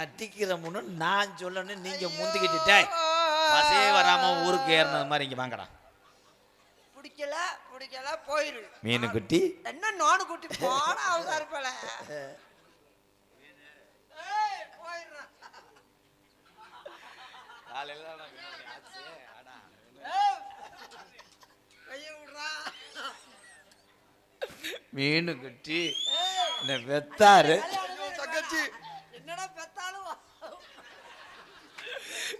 கட்டிக்கிற முன்னு நான் சொல்லணும் நீங்க முந்திக்கிட்டு பசே வராம ஊருக்கு ஏறினது மாதிரி இங்க வாங்கடா. பிடிக்கல பிடிக்கல போயிரு. மீனு குட்டி. என்ன நானு குட்டி போன அவசரப்பல மீனு குட்டி. இந்த வெத்தாரு தங்கச்சி என்னடா பெத்தாலும் மீனு குட்டி என் தங்கம் அண்ணே என்னை கடத்துறியா பாருங்க அண்ணே. அண்ணே கல்யாணம் பண்ணாம எல்லா வேலையும் பண்ணிடுவேன் மீனு குட்டி அண்ணே டொங்காது போட பாக்குறேன் அண்ணே மீனு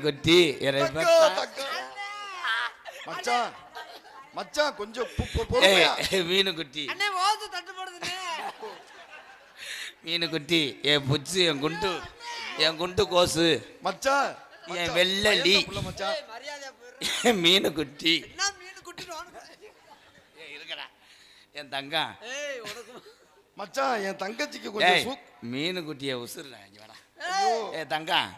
குட்டி. என்னை தங்கம், பெத்தா- தங்கம். மச்சான் மச்சான் கொஞ்சம் மீனு குட்டி. மீனு குட்டி என் புச்சு என் குண்டு என் குண்டு கோசு. மச்சான் என் வெள்ளலி. மீனு குட்டி. என் தங்கம். ஏய் உனக்கு மச்சான் என் தங்கச்சிக்கு கொஞ்சம் மீனு குட்டியை உசுருல இங்க வாடா. ஏய் ஏ தங்கம்.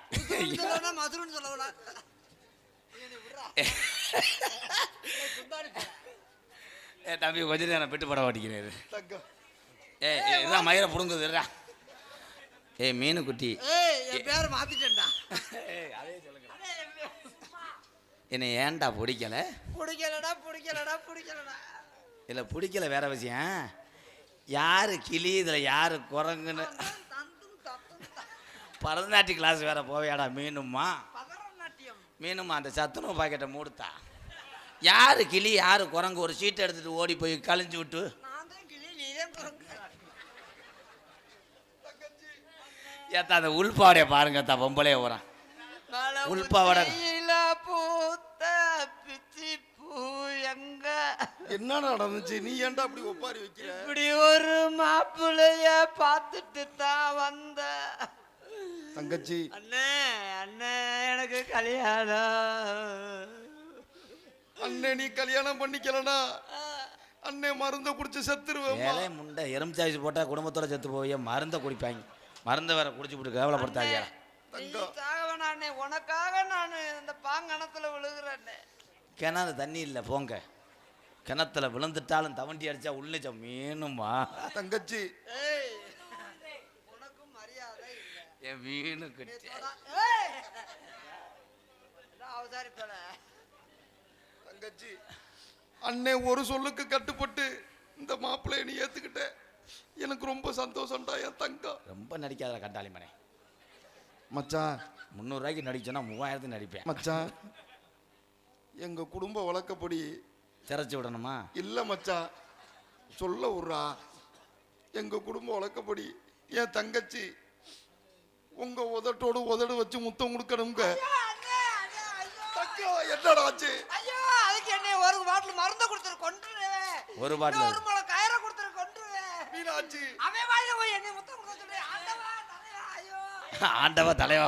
ஏ தம்பி கொஞ்ச நேரம் பெட்டு படம் ஓட்டிக்கிறது தங்கம். ஏ இதான் மயிரை புடுங்குது இருடா. ஏய் மீனு குட்டி ஏய் என் பேரை மாத்திட்டேன்டா. அதே சொல்லுங்க. என்னை ஏன்டா பிடிக்கல? பிடிக்கலடா பிடிக்கலடா பிடிக்கலடா. இல்லை பிடிக்கல வேற விஷயம். யாரு கிளி இதில் யாரு குரங்குன்னு? பரதநாட்டிய கிளாஸ் வேற போவியாடா மீனும்மா. மீனும்மா அந்த சத்துணவு பாக்கெட்டை மூடுத்தா. யாரு கிளி யாரு குரங்கு ஒரு சீட்டை எடுத்துட்டு ஓடி போய் கழிஞ்சு விட்டு நான் தான் கிளி நீ தான் குரங்கு ஏத்தா அந்த உள்பாவடைய பாருங்க தா பொம்பளைய ஓரம் உள்பாவாடை. பூத்த பிச்சி பூ எங்க? என்ன நடந்துச்சு? நீ ஏன்டா அப்படி ஒப்பாரி வைக்கிற? இப்படி ஒரு மாப்பிள்ளைய பார்த்துட்டு தான் வந்த. தங்கச்சி. அண்ணே அண்ணே எனக்கு கல்யாணம். அண்ணே நீ கல்யாணம் பண்ணிக்கலனா அண்ணே மருந்த குடிச்சு செத்துருவேன் முண்டை எறும்பு போட்டா குடும்பத்தோட செத்து போய் மருந்தை குடிப்பாங்க. மருந்தை வேற குடிச்சு விட்டு கேவலப்படுத்தாங்க நீ சாக வேணாம் அண்ணே உனக்காக நான் இந்த பாங்கணத்துல விழுகிறேன் கிணறு தண்ணி இல்லை போங்க. கிணத்துல விழுந்துட்டாலும் தவண்டி அடிச்சா உள்ளிச்ச மீனுமா தங்கச்சி. ஏய் உனக்கும் மரியாதை இல்லை. என் மீனு குட்டி ஏய்! அவசாரிப்பல தங்கச்சி அண்ணே ஒரு சொல்லுக்கு கட்டுப்பட்டு இந்த மாப்பிள்ளைய நீ ஏத்துக்கிட்ட. எனக்கு ரொம்ப சந்தோஷம்டா என் தங்கம். ரொம்ப நடிக்காத கண்டாளி மனே மச்சான். முந்நூறுரூவாய்க்கு நடிச்சோன்னா மூவாயிரத்துக்கு நடிப்பேன். மச்சான். எங்க குடும்ப வழக்கப்படி திரைச்சி விடணுமா? இல்ல மச்சான். சொல்ல விட்றா. எங்க குடும்ப வழக்கப்படி என் தங்கச்சி உங்க உதட்டோடு உதடு வச்சு முத்தம் கொடுக்கணுங்க என்னடா ஆச்சு? ஐயோ அதுக்கு என்ன ஒரு பாட்டில் மருந்து கொடுத்துரு கொன்றுவேன் ஒரு பாட்டில் ஒரு முளை கயிறை கொடுத்துரு மீனாட்சி அவன் வாயில போய் என்னை முத்தம் கொடுக்க சொல்லி ஆண்டவா தலைவா ஐயோ. ஆண்டவா தலைவா.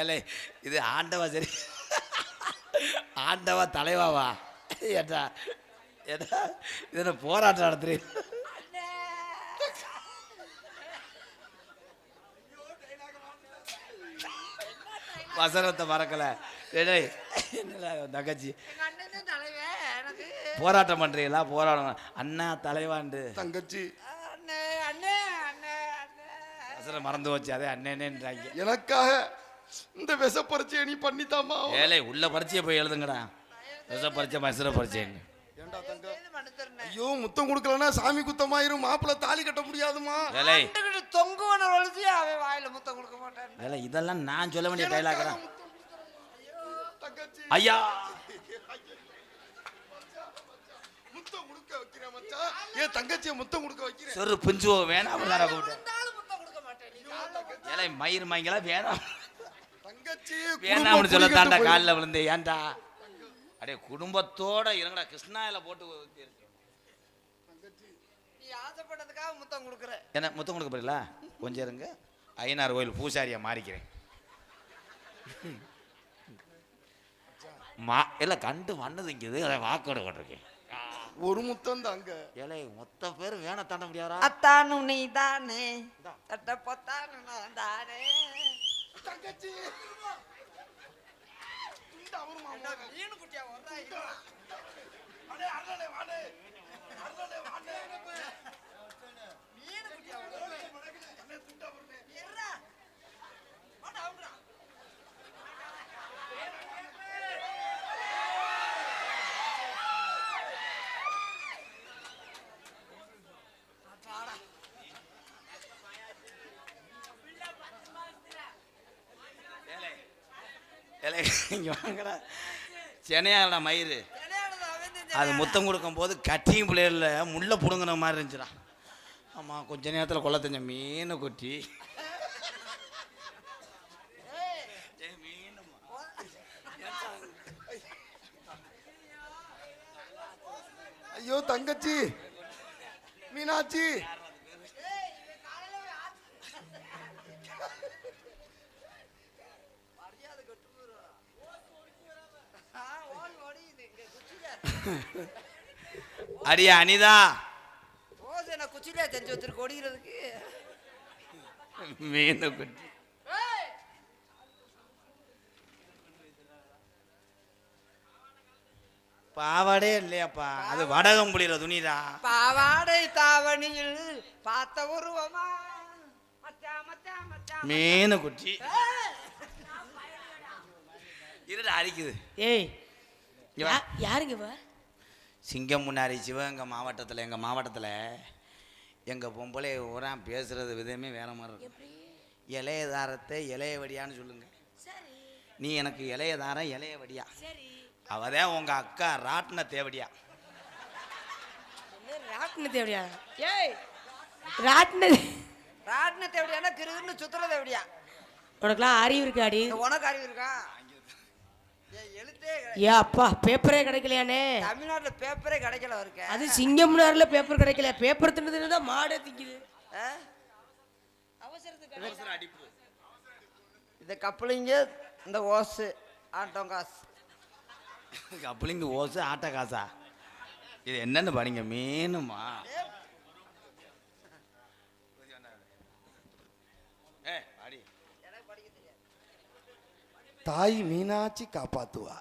ஏலே இது ஆண்டவா சரி. ஆண்டவா தலைவாவா? ஏட்டா ஏட்டா இது என்ன போராட்டம் நடத்துறீங்க அண்ணே. வசனத்தை மறக்கல. என்னடா தங்கச்சி. போராட்டம் பண்றீங்களா போராட்டம் அண்ணா தலைவாண்டு தங்கச்சி. அண்ணே அண்ணே அண்ணே அண்ணே. வசனம் மறந்து வச்சு அதே அண்ணேன்றாங்க எனக்காக இந்த விஷ பரிச்சையை நீ பண்ணித்தாமா ஏலே உள்ள பரிச்சையை போய் எழுதுங்கடா. விச பரிச்சை மசுர மன்னிச்சிருந்தேன் ஐயோ முத்தம் கொடுக்கலன்னா சாமி குத்தமாயிரும். மாப்பிள்ளை தாலி கட்ட முடியாதுமா. ஏலே. கண்டுக்கிட்டு தொங்குவன ஒழிச்சு அவன் வாயில முத்தம் கொடுக்க மாட்டான். ஏலே இதெல்லாம் நான் சொல்ல வேண்டிய தங்கச்சி. ஐயா. முத்தம் கொடுக்க வைக்கிறேன் மச்சான். ஏன் தங்கச்சியை முத்தம் கொடுக்க வைக்கிறேன். சொரு புஞ்சுவோ வேணாம் உள்ளார கூப்பிட்டு. ஏலே மயிர் மாய்ங்களா வேணாம். தங்கச்சி வேணாம்னு சொல்ல தாண்டா காலில் விழுந்து ஏன்டா? அடே குடும்பத்தோட இருங்கடா கிருஷ்ணாயில போட்டு நீ ஆசைப்பட்டதுக்காக முத்தம் கொடுக்குற. என்ன முத்தம் கொடுக்க போறீங்களா? கொஞ்சம் இருங்க. ஐயனார் கோயில் பூசாரியா மாறிக்கிறேன். மா இல்லை கண்டு மண்ணு திங்குது அதை வாக்கோட கொண்டிருக்கேன் ஒரு முத்தம் தாங்க ஏலே மொத்த பேர் வேண தாண்ட முடியாதா? அத்தானு நீ தானே தட்ட பொத்தானு நான் தானே. தங்கச்சி. இந்த அவரு மாமா. மீன் குட்டியா வர்றா இரு. அடே, அண்ணனே, வாடே. அண்ணனே, வாடே. மீன் குட்டியா வர்றா. அண்ணே, துண்டா வருனே. இருடா. வாடா, வாடா. ஏலே இங்க வாங்கடா சென்னையாடா மயிறு. அது முத்தம் கொடுக்கும் போது கட்டியும் பிள்ளைகள முள்ள புடுங்கின மாதிரி இருந்துச்சுடா. ஆமாம் கொஞ்ச நேரத்தில் கொள்ள தெரிஞ்ச மீனை கொட்டி. ஐயோ தங்கச்சி. மீனாட்சி மரியாதை கெட்டு போயிரும். ஆ, ஓடி ஓடியுது இங்க அடியா அனிதா. என்ன குச்சியில செஞ்சு வச்சிருக்கு ஒடிக்கிறதுக்கு. மீனை கொட்டி ஏய், பாவாடே இல்லையாப்பா? அது வடகம் புளிகிற துணிடா பாவாடை தாவணியில் பார்த்த உருவமா? மச்சா மச்சா மச்சா மீனை கொட்டி ஏய், இருடா அரிக்குது ஏய் யாருங்க சிங்கம் முன்னாடி சிவகங்கை மாவட்டத்தில் எங்கள் மாவட்டத்தில் எங்கள் பொம்பளை ஊரா பேசுகிறது விதமே வேற மாதிரி இருக்கும் இளைய தாரத்தை இளைய வடியான்னு சொல்லுங்க. சரி. நீ எனக்கு இளைய தாரம் இளைய வடியா. சரி. அவதான் உங்கள் அக்கா ராட்டின தேவடியா. ராட்டின தேவடியா? ஏய் ராட்டின ராட்டினத்தை எப்படியானா கிருன்னு சுத்துறதை எப்படியா உனக்குலாம் அறிவு இருக்காடி. உனக்கு அறிவு இருக்கா? கிடையாது. ஏ அப்பா பேப்பரே கிடைக்கலையானே தமிழ்நாட்டுல பேப்பரே கிடைக்கல இருக்க அது சிங்கம்னாரில் பேப்பர் கிடைக்கல. பேப்பர் தின்னதுன்னு தான் மாடே திங்குது. இந்த கப்பலிங்க இந்த ஓசு ஆட்டம் காசு. கப்பலிங்க ஓசு ஆட்ட காசா? இது என்னன்னு பாருங்க மீனுமா? தாய் மீனாட்சி காப்பாத்துவா.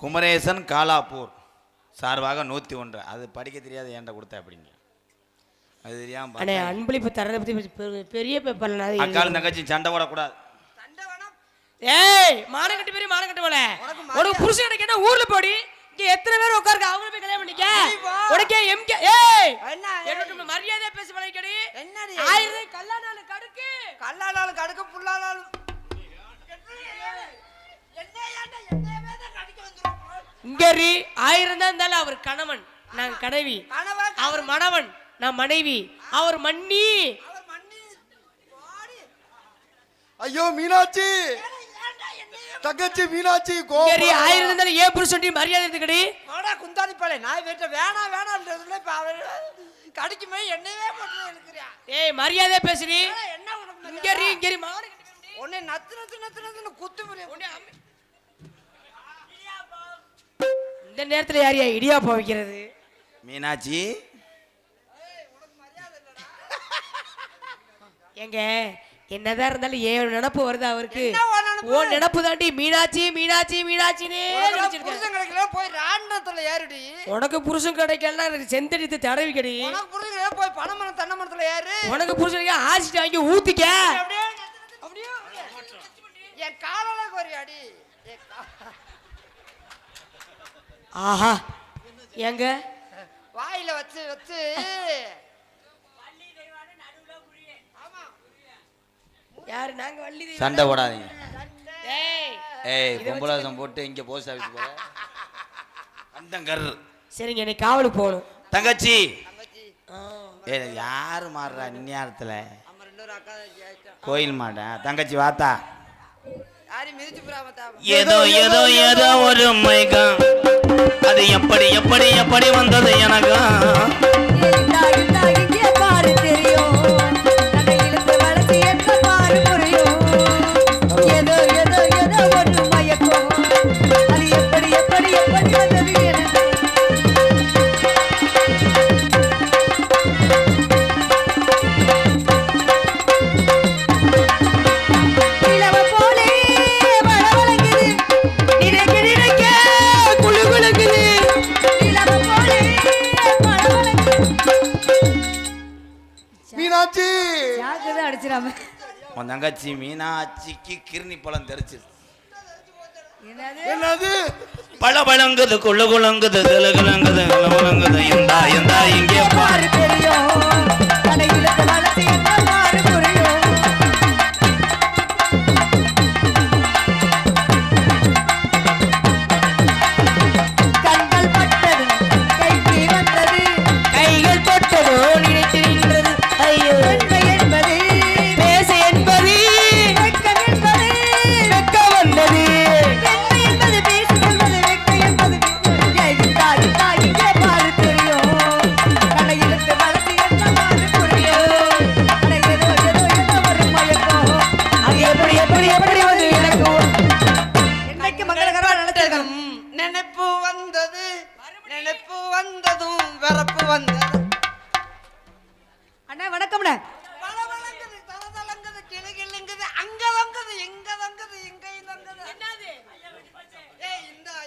குமரேசன் காலாப்பூர் சார்பாக நூற்றி ஒன்று அது படிக்க தெரியாத ஏன்டா கொடுத்த அப்படிங்க அது தெரியாம அண்ணே அன்பளிப்பு தரதை பற்றி பெரிய பேப்பர்ல அது அக்காலும் தங்கச்சி சண்டை வேணா ஏய் மானம் கட்டி பெரிய மானம் கட்டுவல உனக்கு உனக்கு புருஷன் கிடைக்கணும் ஊர்ல போடி இங்க எத்தனை பேர் உட்காருக்க அவங்க போய் கல்யாணம் பண்ணிக்க. உனக்கே எம்கே ஏய் என்ன என்னோட மரியாதையா பேசி பழகிக்கடி என்னடி ஆயிரம் கல்யாணம் கடுக்கு கல்லானாலும் கடுக்க புல்லானாலும் இங்கரி ஆயிரம் தான் இருந்தாலும் அவர் கணவன் நான் கனவி கணவன் அவர் மணவன் நான் மனைவி. அவர் மன்னி. ஐயோ மீனாட்சி. தங்கச்சி மீனாட்சி கோபம். ஆயிரம் இருந்தாலும் ஏன் புருஷன் மரியாதை எடுத்துக்கடி வாடா குந்தாணி பாலே நான் வீட்டை வேணாம் வேணாம்ன்றதுல இப்ப அவர் கடிக்கு போய் என்னையே போட்டு இருக்கிறியா ஏய் மரியாதையா பேசுறி என்ன உனக்கு? இங்கரி இங்கரி பெண்டி. உன்னை நத்து நத்து நத்து நத்துன்னு குத்து நேரத்துல யாரையா இடியாப்பா வைக்கிறது? மீனாட்சி. ஏங்க என்னதான் இருந்தாலும் ஏன் நினப்பு வருது அவருக்கு? ஓ நினப்பு தாண்டி மீனாட்சி மீனாட்சி மீனாட்சினே நினைச்சிருக்கேன் புருஷன் கிடைக்கல போய் ராண்டத்துல ஏறுடி. உனக்கு புருஷன் கிடைக்கலாம் எனக்கு செந்தடித்து தடவிக்கடி. உனக்கு புருஷன் கிடைக்கல போய் ஏறு. உனக்கு புருஷன் ஆசிட்டு வாங்கி ஊத்திக்க. அப்படியே அப்படியே என் காலெல்லாம் ஒரு அடி என் கா- ஆஹா. ஏங்க வாயில வச்சு வச்சு. ஆமா யாரு? நாங்க வள்ளி. சண்டை போடாதீங்க. ஏய். ஏய் பொம்பளாசம் போட்டு இங்கே போஸ்ட் ஆஃபீஸ் போற அந்த கரு சரிங்க என்னை காவலுக்கு போகணும். தங்கச்சி. ஏ யாரு மாறுறா இந்நேரத்தில் கோயில் மாட்டேன் தங்கச்சி வாத்தா. ஏதோ ஏதோ ஏதோ ஒரு மைகம். அது எப்படி எப்படி எப்படி வந்தது எனக்கும் தங்கச்சி மீனாட்சிக்கு கிருணி பழம் தெரிச்சு. என்னது? என்னது? பழ பழங்குது குள்ள குழங்குது இந்தா இந்தா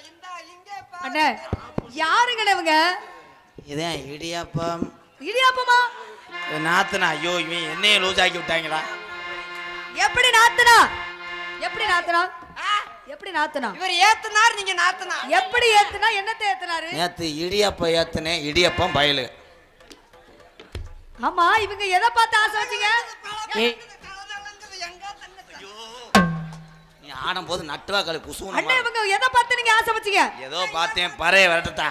இந்தா, இங்கே பாரு. அண்ணே யாருங்கண்ணே இவங்க? இதான் இடியாப்பம். இடியாப்பமா? நாத்தனா ஐயோ இவன் என்னைய லூஸ் ஆக்கி விட்டாங்களா? எப்படி நாத்துனா? எப்படி நாத்துனா? எப்படி நாத்துனா? இவர் ஏத்துனார் நீங்க நாத்துனார். எப்படி ஏத்துனா? என்னத்தை ஏத்துனாரு? நேத்து இடியாப்பம் ஏத்துனேன் இடியப்பம் பயலு. ஆமா இவங்க எதை பார்த்து ஆசை வச்சீங்க? ஏய்? நீ ஆடும் போது நட்டுவாக்களை அண்ணா குசுவணும் இவங்க எதை பார்த்து நீங்க ஆசை வச்சீங்க? ஏதோ பார்த்தேன் பறைய வரட்டா